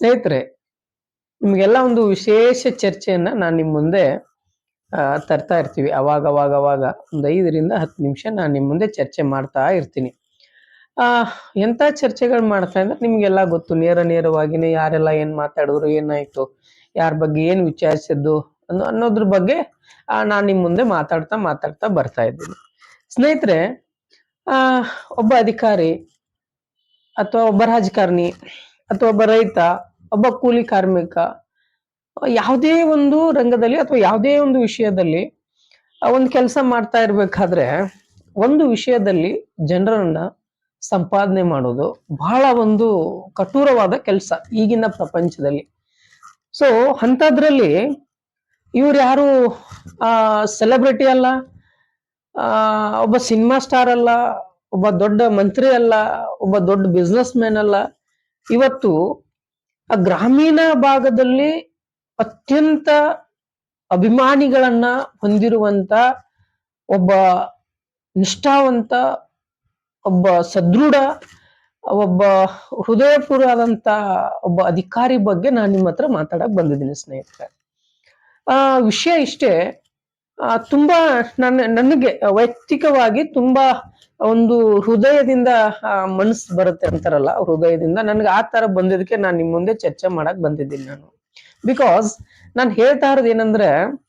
ಸ್ನೇಹಿತರೆ, ನಿಮಗೆಲ್ಲ ಒಂದು ವಿಶೇಷ ಚರ್ಚೆಯನ್ನ ನಾನು ನಿಮ್ಮ ಮುಂದೆ ತರ್ತಾ ಇರ್ತೀವಿ. ಅವಾಗ ಅವಾಗ ಅವಾಗ ಒಂದು ಐದರಿಂದ ಹತ್ತು ನಿಮಿಷ ನಾನು ನಿಮ್ಮ ಮುಂದೆ ಚರ್ಚೆ ಮಾಡ್ತಾ ಇರ್ತೀನಿ. ಆ, ಎಂತ ಚರ್ಚೆಗಳು ಮಾಡ್ತಾ ಇದ್ರೆ ನಿಮ್ಗೆಲ್ಲ ಗೊತ್ತು. ನೇರ ನೇರವಾಗಿನೇ ಯಾರೆಲ್ಲ ಏನ್ ಮಾತಾಡಿದ್ರು, ಏನಾಯ್ತು, ಯಾರ ಬಗ್ಗೆ ಏನ್ ವಿಚಾರಿಸಿದ್ದು ಅನ್ನೋ, ಅನ್ನೋದ್ರ ಬಗ್ಗೆ ನಾನು ನಿಮ್ಮ ಮುಂದೆ ಮಾತಾಡ್ತಾ ಮಾತಾಡ್ತಾ ಬರ್ತಾ ಇದ್ದೀನಿ. ಸ್ನೇಹಿತರೆ, ಆ, ಒಬ್ಬ ಅಧಿಕಾರಿ ಅಥವಾ ಒಬ್ಬ ರಾಜಕಾರಣಿ ಅಥವಾ ಒಬ್ಬ ರೈತ ಒಬ್ಬ ಕೂಲಿ ಕಾರ್ಮಿಕ, ಯಾವುದೇ ಒಂದು ರಂಗದಲ್ಲಿ ಅಥವಾ ಯಾವುದೇ ಒಂದು ವಿಷಯದಲ್ಲಿ, ಒಂದು ಕೆಲಸ ಮಾಡ್ತಾ ಇರಬೇಕಾದ್ರೆ ಒಂದು ವಿಷಯದಲ್ಲಿ ಜನರನ್ನ ಸಂಪಾದನೆ ಮಾಡೋದು ಬಹಳ ಒಂದು ಕಠೋರವಾದ ಕೆಲಸ ಈಗಿನ ಪ್ರಪಂಚದಲ್ಲಿ. ಸೊ ಅಂಥದ್ರಲ್ಲಿ ಇವ್ರು ಯಾರು? ಆ ಸೆಲೆಬ್ರಿಟಿ ಅಲ್ಲ ಒಬ್ಬ ಸಿನಿಮಾ ಸ್ಟಾರ್ ಅಲ್ಲ, ಒಬ್ಬ ದೊಡ್ಡ ಮಂತ್ರಿ ಅಲ್ಲ, ಒಬ್ಬ ದೊಡ್ಡ ಬಿಸ್ನೆಸ್ ಮ್ಯಾನ್ ಅಲ್ಲ. ಇವತ್ತು ಆ ಗ್ರಾಮೀಣ ಭಾಗದಲ್ಲಿ ಅತ್ಯಂತ ಅಭಿಮಾನಿಗಳನ್ನ ಹೊಂದಿರುವಂತ ಒಬ್ಬ ನಿಷ್ಠಾವಂತ, ಒಬ್ಬ ಸದೃಢ, ಒಬ್ಬ ಹೃದಯಪೂರ್ವಾದಂತ ಒಬ್ಬ ಅಧಿಕಾರಿ ಬಗ್ಗೆ ನಾನು ನಿಮ್ಮ ಹತ್ರ ಮಾತಾಡಕ್ ಬಂದಿದ್ದೀನಿ ಸ್ನೇಹಿತರೆ. ಆ ವಿಷಯ ಇಷ್ಟೇ ತುಂಬಾ ನನ್ನ ನನಗೆ ವೈಯಕ್ತಿಕವಾಗಿ ತುಂಬಾ ಒಂದು ಹೃದಯದಿಂದ ಮನಸ್ಸು ಬರುತ್ತೆ ಅಂತಾರಲ್ಲ ಹೃದಯದಿಂದ ನನ್ಗೆ ಆ ತರ ಬಂದಿದ್ದಕ್ಕೆ ನಾನು ನಿಮ್ ಮುಂದೆ ಚರ್ಚೆ ಮಾಡಕ್ ಬಂದಿದ್ದೀನಿ ನಾನು. ಬಿಕಾಸ್ ನಾನು ಹೇಳ್ತಾ ಇರೋದು ಏನಂದ್ರೆ,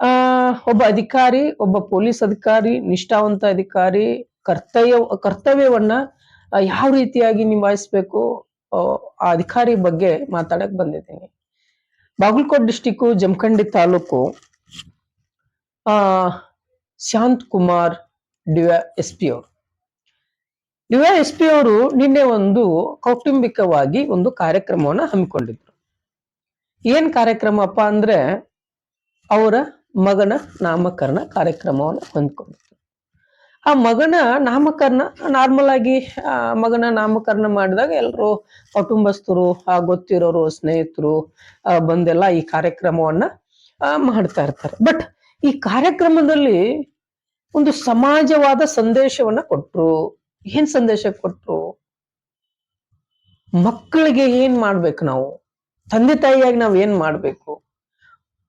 ಆ, ಒಬ್ಬ ಅಧಿಕಾರಿ, ಒಬ್ಬ ಪೊಲೀಸ್ ಅಧಿಕಾರಿ, ನಿಷ್ಠಾವಂತ ಅಧಿಕಾರಿ, ಕರ್ತವ್ಯ, ಕರ್ತವ್ಯವನ್ನ ಯಾವ ರೀತಿಯಾಗಿ ನಿಭಾಯಿಸ್ಬೇಕು ಆ ಅಧಿಕಾರಿ ಬಗ್ಗೆ ಮಾತಾಡಕ್ ಬಂದಿದ್ದೀನಿ. ಬಾಗಲಕೋಟ್ ಡಿಸ್ಟಿಕ್ಕು, ಜಮಖಂಡಿ ತಾಲೂಕು, ಆ, Shant Kumar DY S P ಅವರು ಡಿವಾ ಎಸ್ ಪಿ ಅವರು ನಿನ್ನೆ ಒಂದು ಕೌಟುಂಬಿಕವಾಗಿ ಒಂದು ಕಾರ್ಯಕ್ರಮವನ್ನ ಹಮ್ಮಿಕೊಂಡಿದ್ರು. ಏನ್ ಕಾರ್ಯಕ್ರಮಪ್ಪ ಅಂದ್ರೆ ಅವರ ಮಗನ ನಾಮಕರಣ ಕಾರ್ಯಕ್ರಮವನ್ನು ಹೊಂದ್ಕೊಂಡಿದ್ರು. ಆ ಮಗನ ನಾಮಕರಣ, ನಾರ್ಮಲ್ ಆಗಿ ಮಗನ ನಾಮಕರಣ ಮಾಡಿದಾಗ ಎಲ್ಲರೂ ಕುಟುಂಬಸ್ಥರು, ಆ ಗೊತ್ತಿರೋರು, ಸ್ನೇಹಿತರು ಬಂದೆಲ್ಲ ಈ ಕಾರ್ಯಕ್ರಮವನ್ನ ಮಾಡ್ತಾ ಇರ್ತಾರೆ. ಬಟ್ ಈ ಕಾರ್ಯಕ್ರಮದಲ್ಲಿ ಒಂದು ಸಮಾಜವಾದ ಸಂದೇಶವನ್ನ ಕೊಟ್ರು. ಏನ್ ಸಂದೇಶ ಕೊಟ್ರು? ಮಕ್ಕಳಿಗೆ ಏನ್ ಮಾಡ್ಬೇಕು ನಾವು? ತಂದೆ ತಾಯಿಯಾಗಿ ನಾವ್ ಏನ್ ಮಾಡ್ಬೇಕು?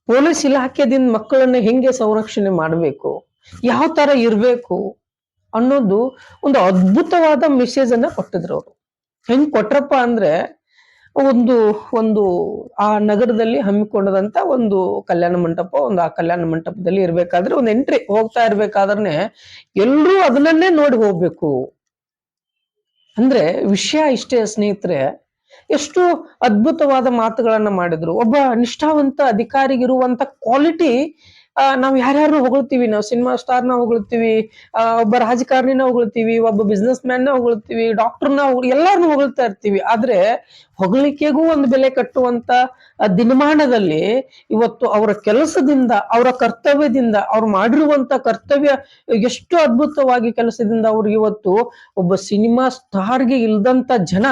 ಪೊಲೀಸ್ ಇಲಾಖೆದಿಂದ ಮಕ್ಕಳನ್ನ ಹೆಂಗೆ ಸಂರಕ್ಷಣೆ ಮಾಡ್ಬೇಕು? ಯಾವ ತರ ಇರ್ಬೇಕು? ಅನ್ನೋದು ಒಂದು ಅದ್ಭುತವಾದ ಮೆಸೇಜ್ ಅನ್ನ ಕೊಟ್ಟಿದ್ರು ಅವರು. ಹೆಂಗ್ ಕೊಟ್ರಪ್ಪ ಅಂದ್ರೆ ಒಂದು ಒಂದು ಆ ನಗರದಲ್ಲಿ ಹಮ್ಮಿಕೊಂಡದಂತ ಒಂದು ಕಲ್ಯಾಣ ಮಂಟಪ, ಒಂದು ಆ ಕಲ್ಯಾಣ ಮಂಟಪದಲ್ಲಿ ಇರ್ಬೇಕಾದ್ರೆ ಒಂದು ಎಂಟ್ರಿ ಹೋಗ್ತಾ ಇರ್ಬೇಕಾದ್ರೆ ಎಲ್ರೂ ಅದನ್ನೇ ನೋಡಿ ಹೋಗ್ಬೇಕು. ಅಂದ್ರೆ ವಿಷಯ ಇಷ್ಟೇ ಸ್ನೇಹಿತರೆ, ಎಷ್ಟು ಅದ್ಭುತವಾದ ಮಾತುಗಳನ್ನ ಮಾಡಿದ್ರು. ಒಬ್ಬ ನಿಷ್ಠಾವಂತ ಅಧಿಕಾರಿಗಿರುವಂತ ಕ್ವಾಲಿಟಿ ನಾವು ಯಾರ್ಯಾರು ಹೊಗಳ್ತೀವಿ, ನಾವು ಸಿನಿಮಾ ಸ್ಟಾರ್ನ ಹೊಗಳ್ತೀವಿ ಒಬ್ಬ ರಾಜಕಾರಣಿನ ಹೊಗಳ್ತೀವಿ, ಒಬ್ಬ ಬಿಸ್ನೆಸ್ ಮ್ಯಾನ್ನ ಹೊಗಳ್ತೀವಿ ಡಾಕ್ಟರ್ನ ಎಲ್ಲಾರನ್ನೂ ಹೊಗಳ್ತಾ ಇರ್ತೀವಿ. ಆದ್ರೆ ಹೊಗಳಿಕೆಗೂ ಒಂದು ಬೆಲೆ ಕಟ್ಟುವಂತ ದಿನಮಾನದಲ್ಲಿ ಇವತ್ತು ಅವರ ಕೆಲಸದಿಂದ, ಅವರ ಕರ್ತವ್ಯದಿಂದ, ಅವ್ರು ಮಾಡಿರುವಂತ ಕರ್ತವ್ಯ ಎಷ್ಟು ಅದ್ಭುತವಾಗಿ ಕೆಲಸದಿಂದ ಅವ್ರಿಗೆ ಇವತ್ತು ಒಬ್ಬ ಸಿನಿಮಾ ಸ್ಟಾರ್ಗೆ ಇಲ್ದಂತ ಜನ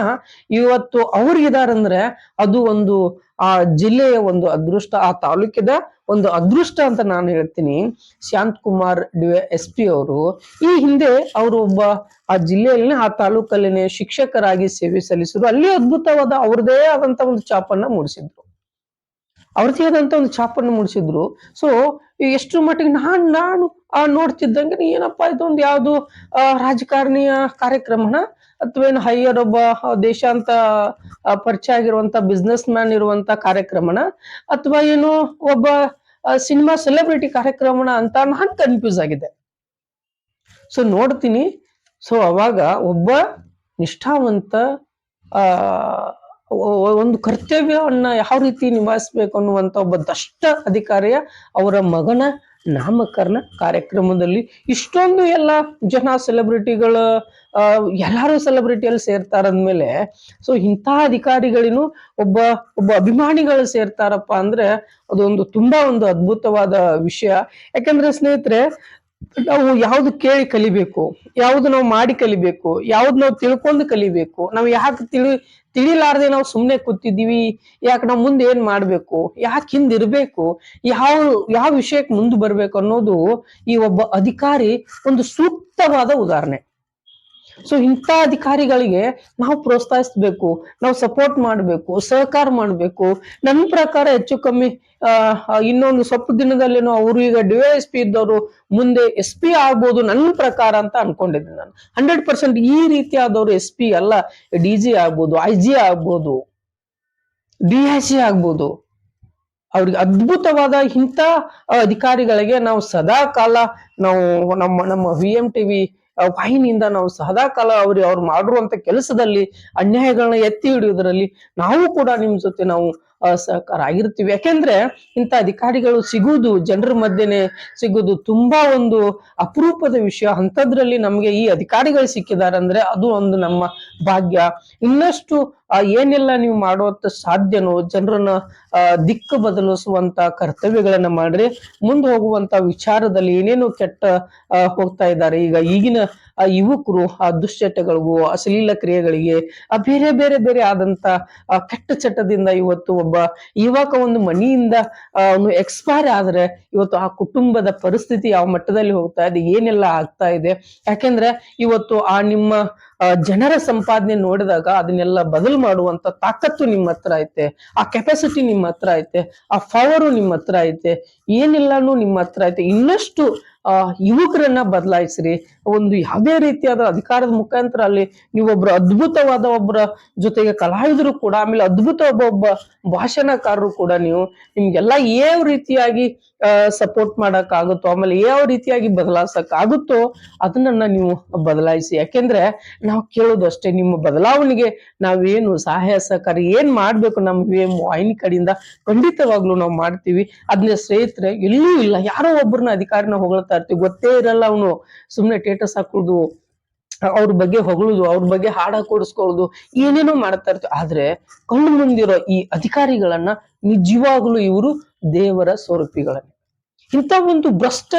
ಇವತ್ತು ಅವ್ರಿಗಿದಾರಂದ್ರೆ ಅದು ಒಂದು ಆ ಜಿಲ್ಲೆಯ ಒಂದು ಅದೃಷ್ಟ, ಆ ತಾಲೂಕಿದ ಒಂದು ಅದೃಷ್ಟ ಅಂತ ನಾನು ಹೇಳ್ತೀನಿ. Shant Kumar D S P ಅವರು. ಈ ಹಿಂದೆ ಅವರು ಒಬ್ಬ ಆ ಜಿಲ್ಲೆಯಲ್ಲಿ ಆ ತಾಲೂಕಲ್ಲಿನೇ ಶಿಕ್ಷಕರಾಗಿ ಸೇವೆ ಸಲ್ಲಿಸಿದ್ರು. ಅಲ್ಲಿ ಅದ್ಭುತವಾದ ಅವ್ರದೇ ಆದಂತ ಒಂದು ಚಾಪನ್ನ ಮೂಡಿಸಿದ್ರು. ಅವ್ರದೇ ಆದಂತ ಒಂದು ಚಾಪನ್ನು ಮೂಡಿಸಿದ್ರು. ಸೊ ಎಷ್ಟು ಮಟ್ಟಿಗೆ ನಾನು ನಾನು ಆ ನೋಡ್ತಿದ್ದಂಗೆ ಏನಪ್ಪಾ ಇದೊಂದು ಯಾವುದು ರಾಜಕಾರಣಿಯ ಕಾರ್ಯಕ್ರಮನ? ಅಥವಾ ಏನು ಹೈಯರ್ ಒಬ್ಬ ದೇಶಾಂತ ಪರಿಚಯ ಆಗಿರುವಂತ ಬಿಸ್ನೆಸ್ ಮ್ಯಾನ್ ಇರುವಂತ ಕಾರ್ಯಕ್ರಮನ? ಅಥವಾ ಏನು ಒಬ್ಬ ಸಿನಿಮಾ ಸೆಲೆಬ್ರಿಟಿ ಕಾರ್ಯಕ್ರಮನ ಅಂತ ನಾನು ಕನ್ಫ್ಯೂಸ್ ಆಗಿದೆ ಸೊ ನೋಡ್ತೀನಿ. ಸೊ ಅವಾಗ ಒಬ್ಬ ನಿಷ್ಠಾವಂತ ಒಂದು ಕರ್ತವ್ಯವನ್ನ ಯಾವ ರೀತಿ ನಿಭಾಯಿಸ್ಬೇಕು ಅನ್ನುವಂತ ಒಬ್ಬ ದಷ್ಟ ಅಧಿಕಾರಿಯ ಅವರ ಮಗನ ನಾಮಕರಣ ಕಾರ್ಯಕ್ರಮದಲ್ಲಿ ಇಷ್ಟೊಂದು ಎಲ್ಲ ಜನ ಸೆಲೆಬ್ರಿಟಿಗಳ ಎಲ್ಲರೂ ಸೆಲೆಬ್ರಿಟಿಯಲ್ಲಿ ಸೇರ್ತಾರಂದ್ಮೇಲೆ ಸೊ ಇಂಥ ಅಧಿಕಾರಿಗಳಿಗೂ ಒಬ್ಬ ಒಬ್ಬ ಅಭಿಮಾನಿಗಳು ಸೇರ್ತಾರಪ್ಪ ಅಂದ್ರೆ ಅದೊಂದು ತುಂಬಾ ಒಂದು ಅದ್ಭುತವಾದ ವಿಷಯ. ಯಾಕಂದ್ರೆ ಸ್ನೇಹಿತರೆ ನಾವು ಯಾವ್ದು ಕೇಳಿ ಕಲಿಬೇಕು, ಯಾವ್ದು ನಾವು ಮಾಡಿ ಕಲಿಬೇಕು, ಯಾವ್ದು ನಾವು ತಿಳ್ಕೊಂಡು ಕಲಿಬೇಕು, ನಾವು ಯಾಕೆ ತಿಳಿ, ತಿಳಿಲಾರ್ದೆ ನಾವು ಸುಮ್ಮನೆ ಕೂತಿದ್ದೀವಿ, ಯಾಕೆ ನಾವು ಮುಂದೆ ಏನ್ ಮಾಡ್ಬೇಕು, ಯಾಕೆ ಹಿಂದಿರ್ಬೇಕು ಯಾವ ಯಾವ ವಿಷಯಕ್ಕೆ ಮುಂದೆ ಬರ್ಬೇಕು ಅನ್ನೋದು ಈ ಒಬ್ಬ ಅಧಿಕಾರಿ ಒಂದು ಸೂಕ್ತವಾದ ಉದಾಹರಣೆ. ಸೊ ಇಂಥ ಅಧಿಕಾರಿಗಳಿಗೆ ನಾವು ಪ್ರೋತ್ಸಾಹಿಸ್ಬೇಕು, ನಾವು ಸಪೋರ್ಟ್ ಮಾಡಬೇಕು, ಸಹಕಾರ ಮಾಡಬೇಕು. ನನ್ನ ಪ್ರಕಾರ ಹೆಚ್ಚು ಕಮ್ಮಿ ಇನ್ನೊಂದು ಸ್ವಲ್ಪ ದಿನದಲ್ಲೇನೋ ಅವರು ಈಗ ಡಿ ಪಿ ಇದ್ದವರು ಮುಂದೆ ಎಸ್ ಪಿ ಆಗ್ಬೋದು ನನ್ನ ಪ್ರಕಾರ ಅಂತ ಅನ್ಕೊಂಡಿದ್ದೀನಿ ನಾನು. ಹಂಡ್ರೆಡ್ ಪರ್ಸೆಂಟ್ ಈ ರೀತಿಯಾದವರು ಎಸ್ ಪಿ ಅಲ್ಲ ಡಿ ಜಿ ಆಗ್ಬೋದು ಐ ಜಿ ಆಗ್ಬೋದು ಡಿ ಐ ಸಿ ಆಗ್ಬೋದು. ಅವ್ರಿಗೆ ಅದ್ಭುತವಾದ ಇಂಥ ಅಧಿಕಾರಿಗಳಿಗೆ ನಾವು ಸದಾ ಕಾಲ ನಾವು ನಮ್ಮ ನಮ್ಮ ವಿ ಎಂ ಟಿವಿ ವಾಹಿನಿಯಿಂದ ನಾವು ಸದಾ ಕಾಲ ಅವ್ರು ಅವ್ರು ಮಾಡಿರುವಂತ ಕೆಲಸದಲ್ಲಿ ಅನ್ಯಾಯಗಳನ್ನ ಎತ್ತಿ ಹಿಡಿಯುವುದರಲ್ಲಿ ನಾವು ಕೂಡ ನಿಮ್ ಜೊತೆ ನಾವು ಸಹಕಾರ ಆಗಿರ್ತೀವಿ. ಯಾಕೆಂದ್ರೆ ಇಂಥ ಅಧಿಕಾರಿಗಳು ಸಿಗುವುದು, ಜನರ ಮಧ್ಯೆನೆ ಸಿಗುವುದು ತುಂಬಾ ಒಂದು ಅಪರೂಪದ ವಿಷಯ. ಅಂಥದ್ರಲ್ಲಿ ನಮ್ಗೆ ಈ ಅಧಿಕಾರಿಗಳು ಸಿಕ್ಕಿದ್ದಾರೆ ಅಂದ್ರೆ ಅದು ಒಂದು ನಮ್ಮ ಭಾಗ್ಯ. ಇನ್ನಷ್ಟು ಏನೆಲ್ಲ ನೀವು ಮಾಡುವಂತ ಸಾಧ್ಯನೋ, ಜನರನ್ನ ದಿಕ್ಕು ಬದಲಿಸುವಂತ ಕರ್ತವ್ಯಗಳನ್ನ ಮಾಡ್ರಿ. ಮುಂದೆ ಹೋಗುವಂತ ವಿಚಾರದಲ್ಲಿ ಏನೇನು ಕೆಟ್ಟ ಹೋಗ್ತಾ ಇದ್ದಾರೆ. ಈಗ ಈಗಿನ ಆ ಯುವಕರು, ಆ ದುಶ್ಚಟಗಳಿಗೂ ಅಶ್ಲೀಲ ಕ್ರಿಯೆಗಳಿಗೆ, ಆ ಬೇರೆ ಬೇರೆ ಬೇರೆ ಆದಂತ, ಆ ಕೆಟ್ಟ ಚಟದಿಂದ ಇವತ್ತು ಒಬ್ಬ ಯುವಕ ಒಂದು ಮನೆಯಿಂದ ಅವನು ಎಕ್ಸ್ಪೈರ್ ಆದ್ರೆ ಇವತ್ತು ಆ ಕುಟುಂಬದ ಪರಿಸ್ಥಿತಿ ಯಾವ ಮಟ್ಟದಲ್ಲಿ ಹೋಗ್ತಾ ಇದೆ, ಏನೆಲ್ಲ ಆಗ್ತಾ ಇದೆ. ಯಾಕೆಂದ್ರೆ ಇವತ್ತು ಆ ನಿಮ್ಮ ಜನರ ಸಂಪಾದನೆ ನೋಡಿದಾಗ ಅದನ್ನೆಲ್ಲ ಬದಲು ಮಾಡುವಂತ ತಾಕತ್ತು ನಿಮ್ಮ ಹತ್ರ ಐತೆ, ಆ ಕೆಪಾಸಿಟಿ ನಿಮ್ಮ ಹತ್ರ ಐತೆ, ಆ ಪವರು ನಿಮ್ಮ ಹತ್ರ ಐತೆ, ಏನೆಲ್ಲಾನು ನಿಮ್ಮ ಹತ್ರ ಐತೆ. ಇನ್ನಷ್ಟು, ಆ, ಯುವಕರನ್ನ ಬದಲಾಯಿಸ್ರಿ. ಒಂದು ಯಾವುದೇ ರೀತಿಯಾದ ಅಧಿಕಾರದ ಮುಖಾಂತರ ಅಲ್ಲಿ ನೀವೊಬ್ರು ಅದ್ಭುತವಾದ ಒಬ್ಬರ ಜೊತೆಗೆ ಕಲಾವಿದರು ಕೂಡ, ಆಮೇಲೆ ಅದ್ಭುತ ಒಬ್ಬ ಒಬ್ಬ ಭಾಷಣಕಾರರು ಕೂಡ ನೀವು, ನಿಮ್ಗೆಲ್ಲ ಯಾವ ರೀತಿಯಾಗಿ ಸಪೋರ್ಟ್ ಮಾಡಕ್ ಆಗುತ್ತೋ ಆಮೇಲೆ ಯಾವ ರೀತಿಯಾಗಿ ಬದಲಾಯಿಸಕ್ ಆಗುತ್ತೋ ಅದನ್ನ ನೀವು ಬದಲಾಯಿಸಿ. ಯಾಕೆಂದ್ರೆ ನಾವು ಕೇಳೋದು ಅಷ್ಟೇ, ನಿಮ್ಮ ಬದಲಾವಣೆಗೆ ನಾವೇನು ಸಹಾಯ, ಸಹಕಾರ ಏನ್ ಮಾಡ್ಬೇಕು ನಮ್ಮ ವಿಎಂ ವಾಹಿನಿ ಕಡೆಯಿಂದ ಖಂಡಿತವಾಗ್ಲೂ ನಾವು ಮಾಡ್ತೀವಿ. ಅದನ್ನ ಸ್ನೇಹಿತರೆ ಎಲ್ಲೂ ಇಲ್ಲ. ಯಾರೋ ಒಬ್ಬರನ್ನ ಅಧಿಕಾರಿನ ಹೊಗಳ್ತಾ ಇರ್ತೀವಿ. ಗೊತ್ತೇ ಇರಲ್ಲ ಅವನು. ಸುಮ್ಮನೆ ಟೇಟಸ್ ಹಾಕೊಳ್ಳೋದು ಅವ್ರ ಬಗ್ಗೆ ಹೊಗಳುದು, ಅವ್ರ ಬಗ್ಗೆ ಹಾಡ ಕೊಡಿಸ್ಕೊಳ್ಳೋದು, ಏನೇನೋ ಮಾಡ್ತಾ ಇರ್ತೀವಿ. ಆದ್ರೆ ಕಣ್ಣು ಮುಂದಿರೋ ಈ ಅಧಿಕಾರಿಗಳನ್ನ ನಿಜವಾಗ್ಲೂ ಇವರು ದೇವರ ಸ್ವರೂಪಿಗಳನ್ನ. ಇಂಥ ಒಂದು ಭ್ರಷ್ಟ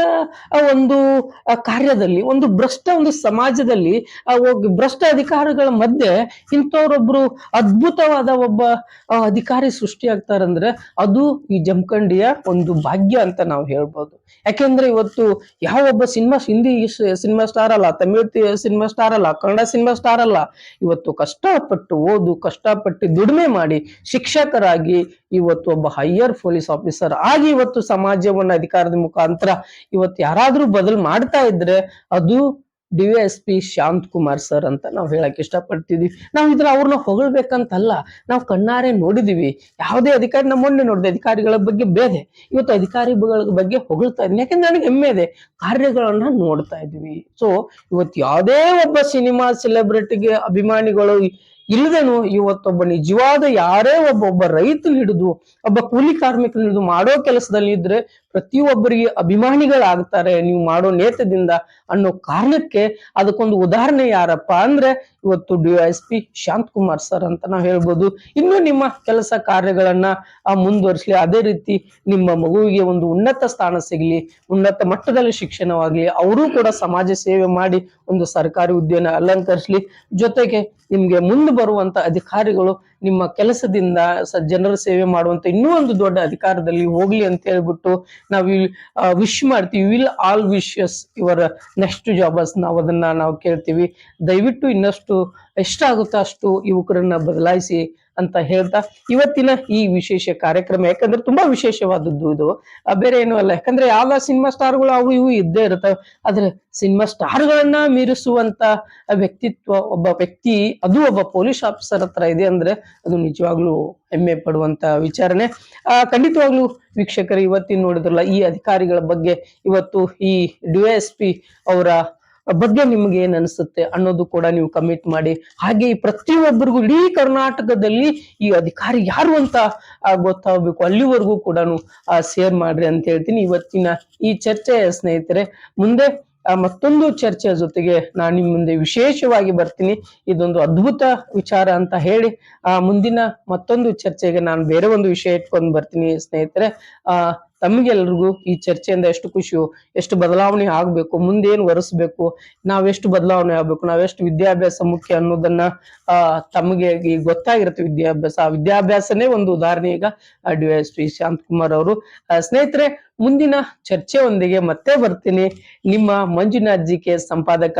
ಒಂದು ಕಾರ್ಯದಲ್ಲಿ, ಒಂದು ಭ್ರಷ್ಟ ಒಂದು ಸಮಾಜದಲ್ಲಿ ಭ್ರಷ್ಟ ಅಧಿಕಾರಿಗಳ ಮಧ್ಯೆ ಇಂಥವ್ರೊಬ್ರು ಅದ್ಭುತವಾದ ಒಬ್ಬ ಅಧಿಕಾರಿ ಸೃಷ್ಟಿಯಾಗ್ತಾರಂದ್ರೆ ಅದು ಈ ಜಮಖಂಡಿಯ ಒಂದು ಭಾಗ್ಯ ಅಂತ ನಾವು ಹೇಳ್ಬೋದು. ಯಾಕೆಂದ್ರೆ ಇವತ್ತು ಯಾವ ಒಬ್ಬ ಸಿನಿಮಾ ಹಿಂದಿ ಸಿನಿಮಾ ಸ್ಟಾರ್ ಅಲ್ಲ, ತಮಿಳ್ ಸಿನಿಮಾ ಸ್ಟಾರ್ ಅಲ್ಲ, ಕನ್ನಡ ಸಿನಿಮಾ ಸ್ಟಾರ್ ಅಲ್ಲ, ಇವತ್ತು ಕಷ್ಟಪಟ್ಟು ಓದು, ಕಷ್ಟಪಟ್ಟು ದುಡಿಮೆ ಮಾಡಿ ಶಿಕ್ಷಕರಾಗಿ ಇವತ್ತು ಒಬ್ಬ ಹೈಯರ್ ಪೊಲೀಸ್ ಆಫೀಸರ್ ಆಗಿ ಇವತ್ತು ಸಮಾಜವನ್ನ ಅಧಿಕಾರದ ಮುಖಾಂತರ ಇವತ್ತು ಯಾರಾದ್ರೂ ಬದಲು ಮಾಡ್ತಾ ಇದ್ರೆ ಅದು D S P Shant Kumar sir ಅಂತ ನಾವು ಹೇಳಕ್ ಇಷ್ಟಪಡ್ತಿದ್ವಿ. ನಾವು ಇದ್ರ ಅವ್ರನ್ನ ಹೊಗಳ್ಬೇಕಂತಲ್ಲ, ನಾವು ಕಣ್ಣಾರೆ ನೋಡಿದೀವಿ. ಯಾವುದೇ ಅಧಿಕಾರಿ ಮೊನ್ನೆ ನೋಡಿದೆ ಅಧಿಕಾರಿಗಳ ಬಗ್ಗೆ ಬೇರೆ. ಇವತ್ತು ಅಧಿಕಾರಿಗಳ ಬಗ್ಗೆ ಹೊಗಳ್ತಾ ಇದ್ದೀನಿ ಯಾಕಂದ್ರೆ ನನಗೆ ಹೆಮ್ಮೆ ಇದೆ. ಕಾರ್ಯಗಳನ್ನ ನೋಡ್ತಾ ಇದೀವಿ. ಸೊ ಇವತ್ತು ಯಾವುದೇ ಒಬ್ಬ ಸಿನಿಮಾ ಸೆಲೆಬ್ರಿಟಿಗೆ ಅಭಿಮಾನಿಗಳು ಇಲ್ಲದೇನು ಇವತ್ತೊಬ್ಬ ನಿಜವಾದ ಯಾರೇ ಒಬ್ಬ ಒಬ್ಬ ರೈತನ ಹಿಡಿದು, ಒಬ್ಬ ಕೂಲಿ ಕಾರ್ಮಿಕನ ಹಿಡಿದು ಮಾಡೋ ಕೆಲಸದಲ್ಲಿ ಇದ್ರೆ ಪ್ರತಿಯೊಬ್ಬರಿಗೆ ಅಭಿಮಾನಿಗಳಾಗ್ತಾರೆ, ನೀವು ಮಾಡೋ ನೇತದಿಂದ ಅನ್ನೋ ಕಾರಣಕ್ಕೆ ಅದಕ್ಕೊಂದು ಉದಾಹರಣೆ ಯಾರಪ್ಪ ಅಂದ್ರೆ ಇವತ್ತು D S P Shant Kumar sir ಅಂತ ನಾವು ಹೇಳ್ಬೋದು. ಇನ್ನು ನಿಮ್ಮ ಕೆಲಸ ಕಾರ್ಯಗಳನ್ನ ಮುಂದುವರಿಸ್ಲಿ. ಅದೇ ರೀತಿ ನಿಮ್ಮ ಮಗುವಿಗೆ ಒಂದು ಉನ್ನತ ಸ್ಥಾನ ಸಿಗಲಿ, ಉನ್ನತ ಮಟ್ಟದಲ್ಲಿ ಶಿಕ್ಷಣವಾಗಲಿ, ಅವರೂ ಕೂಡ ಸಮಾಜ ಸೇವೆ ಮಾಡಿ ಒಂದು ಸರ್ಕಾರಿ ಹುದ್ದೆಯನ್ನು ಅಲಂಕರಿಸಲಿ. ಜೊತೆಗೆ ನಿಮ್ಗೆ ಮುಂದೆ ಬರುವಂತ ಅಧಿಕಾರಿಗಳು ನಿಮ್ಮ ಕೆಲಸದಿಂದ ಜನರ ಸೇವೆ ಮಾಡುವಂತ ಇನ್ನೂ ಒಂದು ದೊಡ್ಡ ಅಧಿಕಾರದಲ್ಲಿ ಹೋಗ್ಲಿ ಅಂತ ಹೇಳ್ಬಿಟ್ಟು ನಾವು ವಿಶ್ ಮಾಡ್ತೀವಿ. ವಿಲ್ ಆಲ್ ವಿಶಸ್ ಇವರ ನೆಕ್ಸ್ಟ್ ಜಾಬಸ್ ನಾವು ಅದನ್ನ ನಾವು ಕೇಳ್ತೀವಿ. ದಯವಿಟ್ಟು ಇನ್ನಷ್ಟು ಎಷ್ಟಾಗುತ್ತೋ ಅಷ್ಟು ಯುವಕರನ್ನ ಬದಲಾಯಿಸಿ ಅಂತ ಹೇಳ್ತಾ ಇವತ್ತಿನ ಈ ವಿಶೇಷ ಕಾರ್ಯಕ್ರಮ, ಯಾಕಂದ್ರೆ ತುಂಬಾ ವಿಶೇಷವಾದದ್ದು ಇದು. ಬೇರೆ ಏನು ಅಲ್ಲ, ಯಾಕಂದ್ರೆ ಯಾವ ಸಿನಿಮಾ ಸ್ಟಾರ್ಗಳು ಅವು ಇವು ಇದ್ದೇ ಇರ್ತವೆ ಆದ್ರೆ ಸಿನಿಮಾ ಸ್ಟಾರ್ಗಳನ್ನ ಮೀರಿಸುವಂತ ವ್ಯಕ್ತಿತ್ವ, ಒಬ್ಬ ವ್ಯಕ್ತಿ, ಅದು ಒಬ್ಬ ಪೊಲೀಸ್ ಆಫೀಸರ್ ಹತ್ರ ಇದೆ ಅಂದ್ರೆ ಅದು ನಿಜವಾಗ್ಲೂ ಹೆಮ್ಮೆ ಪಡುವಂತ ವಿಚಾರಣೆ. ಆ, ಖಂಡಿತವಾಗ್ಲೂ ವೀಕ್ಷಕರು, ಇವತ್ತಿನ ನೋಡಿದ್ರಲ್ಲ, ಈ ಅಧಿಕಾರಿಗಳ ಬಗ್ಗೆ ಇವತ್ತು ಈ ಡಿ ಎಸ್ ಪಿ ಅವರ ಬಗ್ಗೆ ನಿಮ್ಗೆ ಏನ್ ಅನ್ಸುತ್ತೆ ಅನ್ನೋದು ಕೂಡ ನೀವು ಕಮೆಂಟ್ ಮಾಡಿ. ಹಾಗೆ ಈ ಪ್ರತಿಯೊಬ್ಬರಿಗೂ ಇಡೀ ಕರ್ನಾಟಕದಲ್ಲಿ ಈ ಅಧಿಕಾರಿ ಯಾರು ಅಂತ ಗೊತ್ತಾಗಬೇಕು. ಅಲ್ಲಿವರೆಗೂ ಕೂಡ ಶೇರ್ ಮಾಡ್ರಿ ಅಂತ ಹೇಳ್ತೀನಿ. ಇವತ್ತಿನ ಈ ಚರ್ಚೆ ಸ್ನೇಹಿತರೆ, ಮುಂದೆ ಮತ್ತೊಂದು ಚರ್ಚೆಯ ಜೊತೆಗೆ ನಾನು ನಿಮ್ಮ ಮುಂದೆ ವಿಶೇಷವಾಗಿ ಬರ್ತೀನಿ. ಇದೊಂದು ಅದ್ಭುತ ವಿಚಾರ ಅಂತ ಹೇಳಿ ಮುಂದಿನ ಮತ್ತೊಂದು ಚರ್ಚೆಗೆ ನಾನು ಬೇರೆ ಒಂದು ವಿಷಯ ಇಟ್ಕೊಂಡು ಬರ್ತೀನಿ ಸ್ನೇಹಿತರೆ. ಆ ತಮಗೆಲ್ರಿಗೂ ಈ ಚರ್ಚೆಯಿಂದ ಎಷ್ಟು ಖುಷಿಯು, ಎಷ್ಟು ಬದಲಾವಣೆ ಆಗ್ಬೇಕು, ಮುಂದೇನು ಒರೆಸ್ಬೇಕು, ನಾವೆಷ್ಟು ಬದಲಾವಣೆ ಆಗ್ಬೇಕು, ನಾವೆಷ್ಟು ವಿದ್ಯಾಭ್ಯಾಸ ಮುಖ್ಯ ಅನ್ನೋದನ್ನ, ಆ, ತಮಗೆ ಈಗ ಗೊತ್ತಾಗಿರುತ್ತೆ ವಿದ್ಯಾಭ್ಯಾಸ. ಆ ವಿದ್ಯಾಭ್ಯಾಸನೇ ಒಂದು ಉದಾಹರಣೆ ಈಗ ಡಿ ಎಸ್ ಶಾಂತ್ ಕುಮಾರ್ ಅವರು. ಸ್ನೇಹಿತರೆ, ಮುಂದಿನ ಚರ್ಚೆಯೊಂದಿಗೆ ಮತ್ತೆ ಬರ್ತೀನಿ. ನಿಮ್ಮ ಮಂಜುನಾಥ್ ಜಿ ಕೆ ಸಂಪಾದಕ,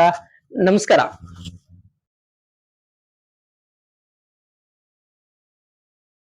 ನಮಸ್ಕಾರ.